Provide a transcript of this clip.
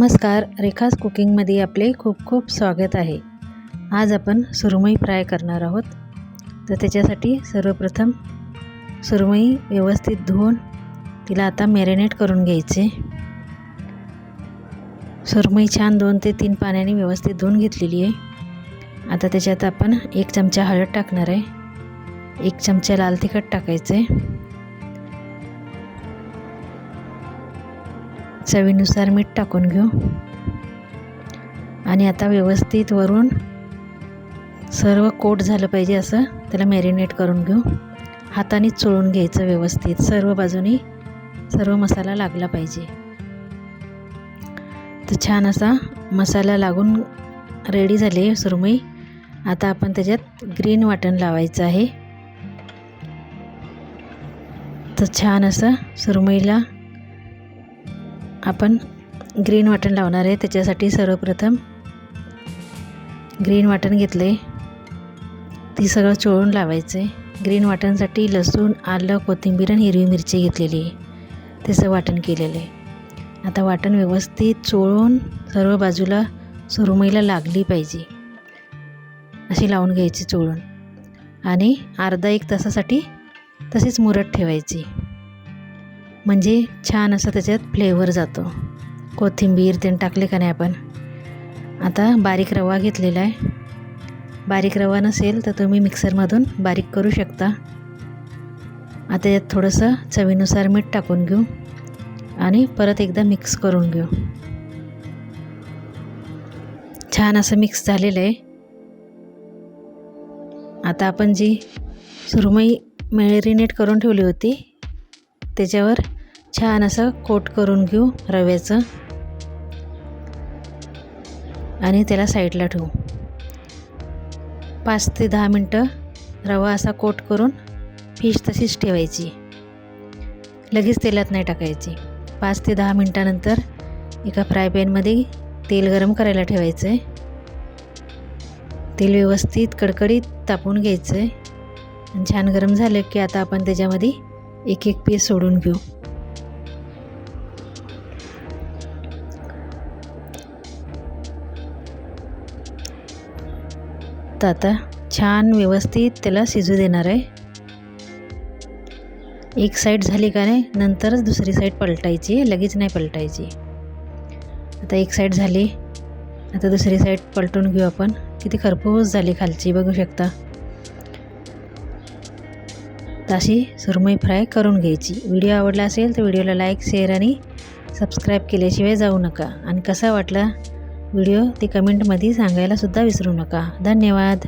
नमस्कार रेखास कुकिंगमध्ये आपले खूप खूप स्वागत आहे. आज आपण सुरमई फ्राय करणार आहोत. तर त्याच्यासाठी सर्वप्रथम सुरमई व्यवस्थित धुवून तिला आता मॅरिनेट करून घ्यायचे. सुरमई छान दोन ते तीन पाण्याने व्यवस्थित धुवून घेतलेली आहे. आता त्याच्यात आपण एक चमचा हळद टाकणार आहे. एक चमचा लाल तिखट टाकायचं. आहे चवीनुसार मीठ टाकून घेऊ. आणि आता व्यवस्थित वरून सर्व कोट झालं पाहिजे असं त्याला मॅरिनेट करून घेऊ. हाताने चोळून घ्यायचं व्यवस्थित. सर्व बाजूनी सर्व मसाला लागला पाहिजे. तर छान असा मसाला लागून रेडी झाली सुरमई. आता आपण त्याच्यात ग्रीन वाटण लावायचं आहे. तर छान असं सुरमईला आपण ग्रीन वाटण लावणार आहे. त्याच्यासाठी सर्वप्रथम ग्रीन वाटण घेतले. ती सगळं चोळून लावायचे. ग्रीन वाटणसाठी लसूण आलं कोथिंबीर आणि हिरवी मिरची घेतलेली. आहे त्याचं वाटण केलेलं आहे. आता वाटण व्यवस्थित चोळून सर्व बाजूला सुरमईला लागली पाहिजे. अशी लावून घ्यायची चोळून. आणि अर्धा एक तासासाठी तसेच मुरत ठेवायची. म्हणजे छान असं त्याच्यात फ्लेवर जातो. कोथिंबीर ते टाकले का नाही आपण? आता बारीक रवा घेतलेला आहे. बारीक रवा नसेल तर तुम्ही मिक्सरमधून बारीक करू शकता. आता यात थोडंसं चवीनुसार मीठ टाकून घेऊ आणि परत एकदा मिक्स करून घेऊ. छान असं मिक्स झालेलं आहे. आता आपण जी सुरमई मॅरिनेट करून ठेवली होती त्याच्यावर छान असं कोट करून घेऊ रव्याचं. आणि त्याला साईडला ठेवू. पाच ते दहा मिनटं रवा असा कोट करून फिश तशीच ठेवायची. लगेच तेलात नाही टाकायची. पाच ते दहा मिनटानंतर एका फ्राय पॅनमध्ये तेल गरम करायला ठेवायचं आहे तेल व्यवस्थित कडकडीत तापून घ्यायचं आहे छान गरम झालं की आता आपण त्याच्यामध्ये एक एक पीस सोडून घेऊ. तर आता छान व्यवस्थित त्याला शिजू देणार आहे. एक साईड झाली का नाही नंतरच दुसरी साईड पलटायची लगेच नाही पलटायची. आता एक साईड झाली आता दुसरी साईड पलटून घेऊ आपण. किती खरपूस झाली खालची बघू शकता. तर अशी सुरमई फ्राय करून घ्यायची. व्हिडिओ आवडला असेल तर व्हिडिओला लाईक शेअर आणि सबस्क्राईब केल्याशिवाय जाऊ नका. आणि कसा वाटला व्हिडिओ ते कमेंटमध्ये सांगायलासुद्धा विसरू नका. धन्यवाद.